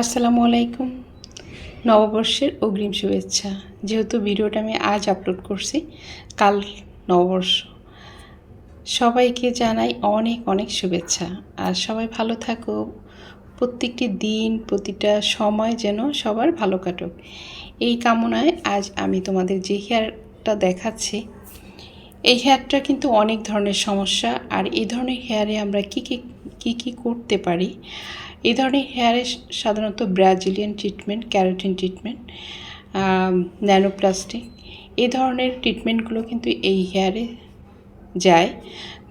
আসসালামু আলাইকুম। নববর্ষের অগ্রিম শুভেচ্ছা। যেহেতু ভিডিওটা আমি আজ আপলোড করছি, কাল নববর্ষ। সবাইকে জানাই অনেক অনেক শুভেচ্ছা। আর সবাই ভালো থাকো প্রত্যেকটি দিন, প্রতিটা সময় যেন সবার ভালো কাটুক। এই কামনায় আজ আমি তোমাদের যে হেয়ারটা দেখাচ্ছি, এই হেয়ারটা কিন্তু অনেক ধরনের সমস্যা। আর এই ধরনের হেয়ারে আমরা কী কী কী কী করতে পারি? এই ধরনের হেয়ারে সাধারণত Brazilian treatment keratin treatment nanoplastic এই ধরনের ট্রিটমেন্টগুলো কিন্তু এই হেয়ারে যায়।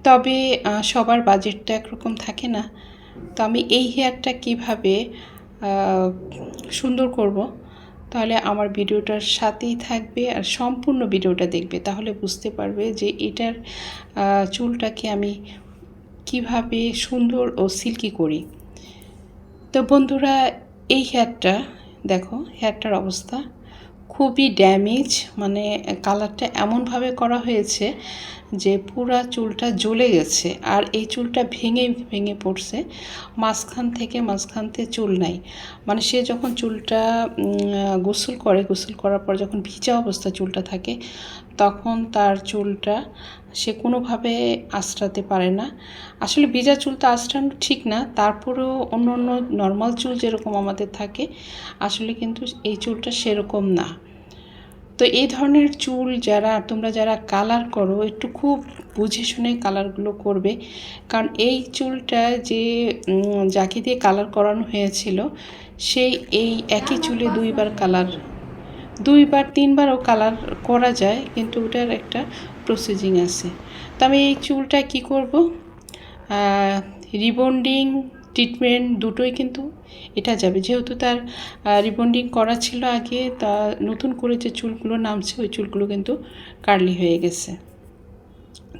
তবে সবার বাজেটটা একরকম থাকে না। তো আমি এই হেয়ারটা কীভাবে সুন্দর করব, তাহলে আমার ভিডিওটার সাথেই থাকবে আর সম্পূর্ণ ভিডিওটা দেখবে। তাহলে বুঝতে পারবে যে এটার চুলটাকে আমি কীভাবে সুন্দর ও সিল্কি করি। তো বন্ধুরা, এই হেয়ারটা দেখো হেয়ারটার অবস্থা খুবই ড্যামেজ মানে কালারটা এমনভাবে করা হয়েছে যে পুরা চুলটা জ্বলে গেছে আর এই চুলটা ভেঙে ভেঙে পড়ছে। মাঝখান থেকে মাঝখানতে চুল নাই। মানে সে যখন চুলটা গোসল করে, গোসল করার পর যখন ভিজা অবস্থা চুলটা থাকে, তখন তার চুলটা সে কোনোভাবে আঁচড়াতে পারে না। আসলে ভিজা চুল তো আঁচড়ানো ঠিক না, তারপরেও অন্য অন্য নর্মাল চুল যেরকম আমাদের থাকে, আসলে কিন্তু এই চুলটা সেরকম না। তো এই ধরনের চুল যারা, তোমরা যারা কালার করো, একটু খুব বুঝে শুনে কালারগুলো করবে। কারণ এই চুলটা যে যাকে দিয়ে কালার করানো হয়েছিল, সেই এই একই চুলে দুইবার কালার দুইবার, তিনবারও কালার করা যায়, কিন্তু ওটার একটা প্রসেসিং আছে। তো আমি এই চুলটা কি করব? রিবন্ডিং ট্রিটমেন্ট দুটোই কিন্তু এটা যাবে। যেহেতু তার রিবন্ডিং করা ছিল আগে, তা নতুন করে যে চুলগুলো নামছে, ওই চুলগুলো কিন্তু কার্লি হয়ে গেছে।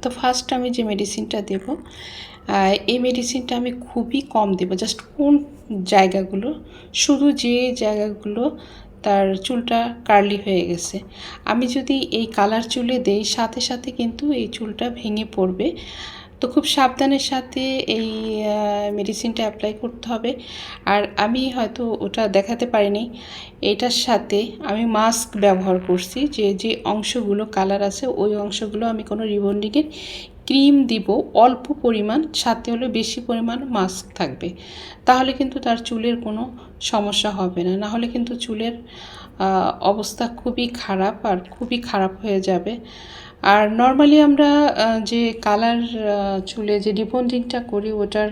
তো ফার্স্ট আমি যে মেডিসিনটা দেব এই মেডিসিনটা আমি খুবই কম দেব। জাস্ট কোন জায়গাগুলো, শুধু যে জায়গাগুলো তার চুলটা কার্লি হয়ে গেছে। আমি যদি এই কালার চুলে দেই, সাথে সাথে কিন্তু এই চুলটা ভেঙে পড়বে। তো খুব সাবধানের সাথে এই মেডিসিনটা অ্যাপ্লাই করতে হবে। আর আমি হয়তো ওটা দেখাতে পারিনি। এটার সাথে আমি মাস্ক ব্যবহার করছি। যে যে অংশগুলো কালার আছে, ওই অংশগুলো আমি কোনো রিবন্ডিংয়ের ক্রিম দিব, অল্প পরিমাণ, সাথে হলে বেশি পরিমাণ মাস্ক থাকবে। তাহলে কিন্তু তার চুলের কোনো সমস্যা হবে না। নাহলে কিন্তু চুলের অবস্থা খুবই খারাপ আর খুবই খারাপ হয়ে যাবে। আর নর্মালি আমরা যে কালার চুলে যে রিবন্ডিংটা করি, ওটার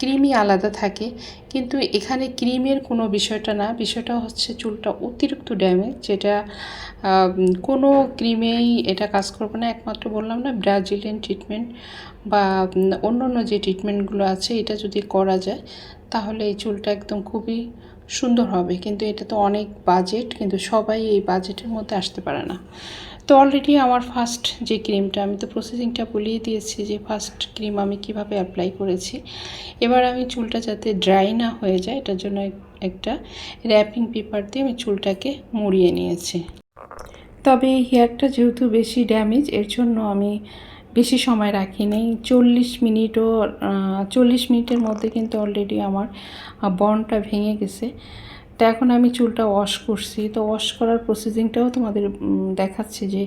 ক্রিমই আলাদা থাকে। কিন্তু এখানে ক্রিমের কোনো বিষয়টা না। বিষয়টা হচ্ছে চুলটা অতিরিক্ত ড্যামেজ যেটা কোনো ক্রিমেই এটা কাজ করবে না। একমাত্র বললাম না ব্রাজিলিয়ান ট্রিটমেন্ট বা অন্য অন্য যে ট্রিটমেন্টগুলো আছে, এটা যদি করা যায়, তাহলে এই চুলটা একদম খুবই সুন্দর হবে, কিন্তু এটা তো অনেক বাজেট কিন্তু সবাই এই বাজেটের মধ্যে আসতে পারে না। তো অলরেডি আমার ফার্স্ট যে ক্রিমটা আমি তো প্রসেসিংটা বলিয়ে দিয়েছি যে ফার্স্ট ক্রিম আমি কীভাবে অ্যাপ্লাই করেছি। এবার আমি চুলটা যাতে ড্রাই না হয়ে যায়, এটার জন্য একটা র্যাপিং পেপার দিয়ে আমি চুলটাকে মুড়িয়ে নিয়েছি। তবে এই হেয়ারটা যেহেতু বেশি ড্যামেজ এর জন্য আমি বেশি সময় রাখি রাখিনি। চল্লিশ মিনিটও চল্লিশ মিনিটের মধ্যে কিন্তু অলরেডি আমার বনটা ভেঙে গেছে। তো এখন আমি চুলটা ওয়াশ করছি। তো ওয়াশ করার প্রসেসিংটাও তোমাদের দেখাচ্ছি যে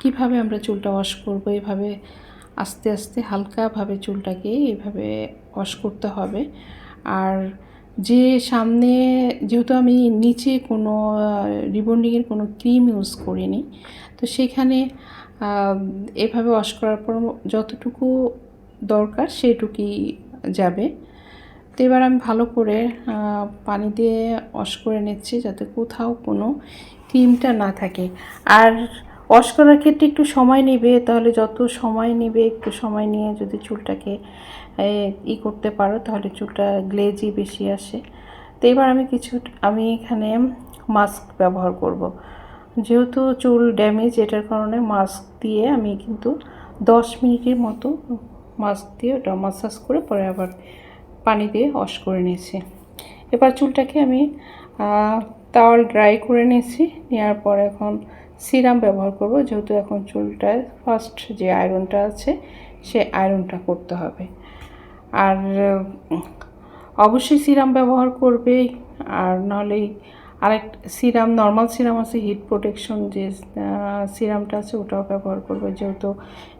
কীভাবে আমরা চুলটা ওয়াশ করব। এভাবে আস্তে আস্তে হালকাভাবে চুলটাকে এভাবে ওয়াশ করতে হবে। আর যে সামনে যেহেতু আমি নিচে কোনো রিবন্ডিংয়ের কোনো ক্রিম ইউজ করিনি, তো সেখানে এভাবে ওয়াশ করার পর যতটুকু দরকার সেটুকুই যাবে। তো এবার আমি ভালো করে পানি দিয়ে ওয়াশ করে নিচ্ছি যাতে কোথাও কোনো ক্রিমটা না থাকে। আর ওয়াশ করার ক্ষেত্রে একটু সময় নেবে, তাহলে যত সময় নেবে একটু সময় নিয়ে যদি চুলটাকে ই করতে পারো, তাহলে চুলটা গ্লেজি বেশি আসে। তো এবার আমি কিছু, আমি এখানে মাস্ক ব্যবহার করব। যেহেতু চুল ড্যামেজ এটার কারণে মাস্ক দিয়ে আমি কিন্তু দশ মিনিটের মতো মাস্ক দিয়ে ওটা মাসাজ করে পরে আবার পানি দিয়ে ওয়াশ করে নিয়েছি। এবার চুলটাকে আমি তাওয়াল ড্রাই করে নিয়েছি নেওয়ার পর এখন সিরাম ব্যবহার করব। যেহেতু এখন চুলটায় ফার্স্ট যে আয়রনটা আছে, সে আয়রনটা করতে হবে। আর অবশ্যই সিরাম ব্যবহার করবে আর নাহলে আরেক সিরাম, নর্মাল সিরাম আছে, হিট প্রোটেকশন যে সিরামটা আছে ওটাও ব্যবহার করবে যেহেতু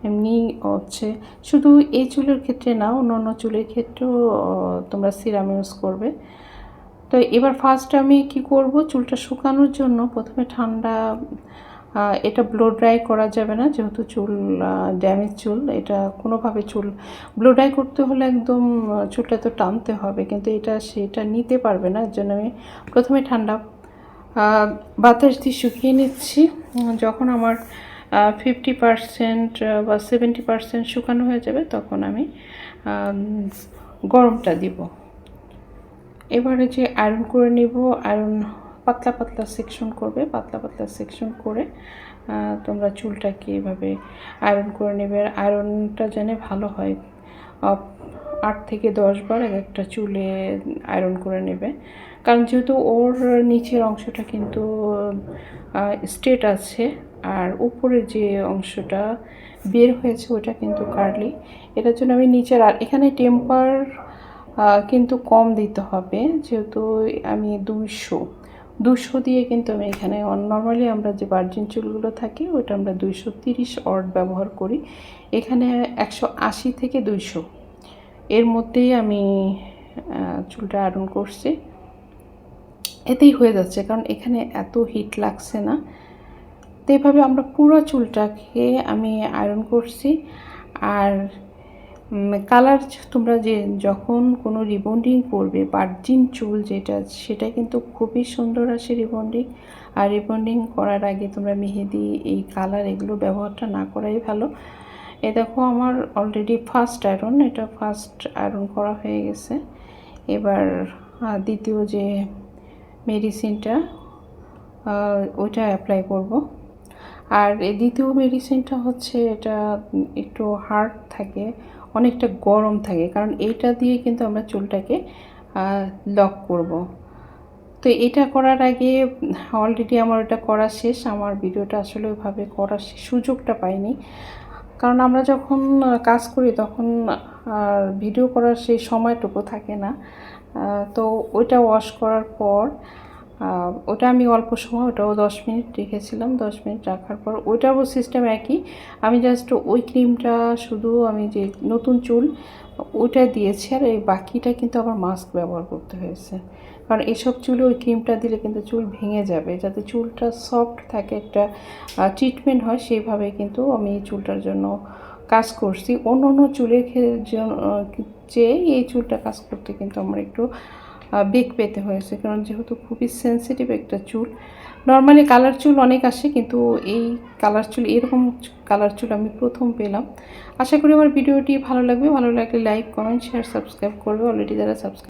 এমনি হচ্ছে। শুধু এই চুলের ক্ষেত্রে না অন্য অন্য চুলের ক্ষেত্রেও তোমরা সিরাম ইউজ করবে। তো এবার ফার্স্ট আমি কি করব? চুলটা শুকানোর জন্য প্রথমে ঠান্ডা এটা ব্লো ড্রাই করা যাবে না, যেহেতু চুল ড্যামেজ চুল, এটা কোনোভাবে চুল ব্লো ড্রাই করতে হলে একদম চুলটা তো টানতে হবে, কিন্তু এটা সেটা নিতে পারবে না এর জন্য আমি প্রথমে ঠান্ডা বাতাস দিয়ে শুকিয়ে নিচ্ছি। যখন আমার ফিফটি পারসেন্ট বা সেভেন্টি পারসেন্ট শুকানো হয়ে যাবে, তখন আমি গরমটা দিব। এবারে যে আয়রন করে নিব আয়রন পাতলা পাতলা সেকশন করবে, পাতলা পাতলা সেকশন করে তোমরা চুলটাকে এভাবে আয়রন করে নেবে। আর আয়রনটা যেন ভালো হয় আট থেকে দশ বার এক একটা চুলে আয়রন করে নেবে। কারণ যেহেতু ওর নিচের অংশটা কিন্তু স্ট্রেট আছে, আর উপরের যে অংশটা বের হয়েছে ওটা কিন্তু কার্লি এটার জন্য আমি নিচের আর, এখানে টেম্পার কিন্তু কম দিতে হবে, যেহেতু আমি দুইশো। দুশো দিয়ে কিন্তু আমি এখানে নর্মালি আমরা যে ভার্জিন চুলগুলো থাকে ওটা আমরা দুইশো তিরিশ অর্ড ব্যবহার করি। এখানে একশো আশি থেকে দুইশো। এর মধ্যেই আমি চুলটা আয়রন করছি। এতেই হয়ে যাচ্ছে, কারণ এখানে এত হিট লাগছে না। তো এভাবে আমরা পুরো চুলটাকে আমি আয়রন করছি। আর কালার তোমরা যে যখন কোনো রিবন্ডিং করবে ভার্জিন চুল যেটা, সেটা কিন্তু খুবই সুন্দর আসে রিবন্ডিং আর রিবন্ডিং করার আগে তোমরা মেহেদি, এই কালার এগুলো ব্যবহারটা না করাই ভালো। এ দেখো আমার অলরেডি ফার্স্ট আয়রন এটা ফার্স্ট আয়রন করা হয়ে গেছে। এবার দ্বিতীয় যে মেডিসিনটা ওইটা অ্যাপ্লাই করব। আর দ্বিতীয় মেডিসিনটা হচ্ছে এটা একটু হার্ড থাকে। অনেকটা গরম থাকে, কারণ এইটা দিয়ে কিন্তু আমরা চুলটাকে লক করব। তো এটা করার আগে অলরেডি আমার ওটা করা শেষ, আমার ভিডিওটা আসলে ওইভাবে করার সুযোগটা পাইনি। কারণ আমরা যখন কাজ করি তখন ভিডিও করার সেই সময়টুকু থাকে না। তো ওইটা ওয়াশ করার পর ওটা আমি অল্প সময়, ওটাও দশ মিনিট রেখেছিলাম, দশ মিনিট রাখার পর ওইটারও সিস্টেম একই। আমি জাস্ট ওই ক্রিমটা শুধু আমি যে নতুন চুল, ওইটা দিয়েছি আর এই বাকিটা কিন্তু আমার মাস্ক ব্যবহার করতে হয়েছে। কারণ এসব চুলে ওই ক্রিমটা দিলে কিন্তু চুল ভেঙে যাবে। যাতে চুলটা সফট থাকে একটা ট্রিটমেন্ট হয়, সেইভাবে কিন্তু আমি এই চুলটার জন্য কাজ করছি। অন্য অন্য চুলের চেয়ে এই চুলটা কাজ করতে কিন্তু আমার একটু বেগ পেতে হয়েছে। কারণ যেহেতু খুবই সেন্সিটিভ একটা চুল নর্মালি কালার চুল অনেক আসে, কিন্তু এই কালার চুল, এরকম কালার চুল আমি প্রথম পেলাম। আশা করি আমার ভিডিওটি ভালো লাগবে। ভালো লাগলে লাইক কমেন্ট শেয়ার সাবস্ক্রাইব করবে। অলরেডি যারা সাবস্ক্রাইব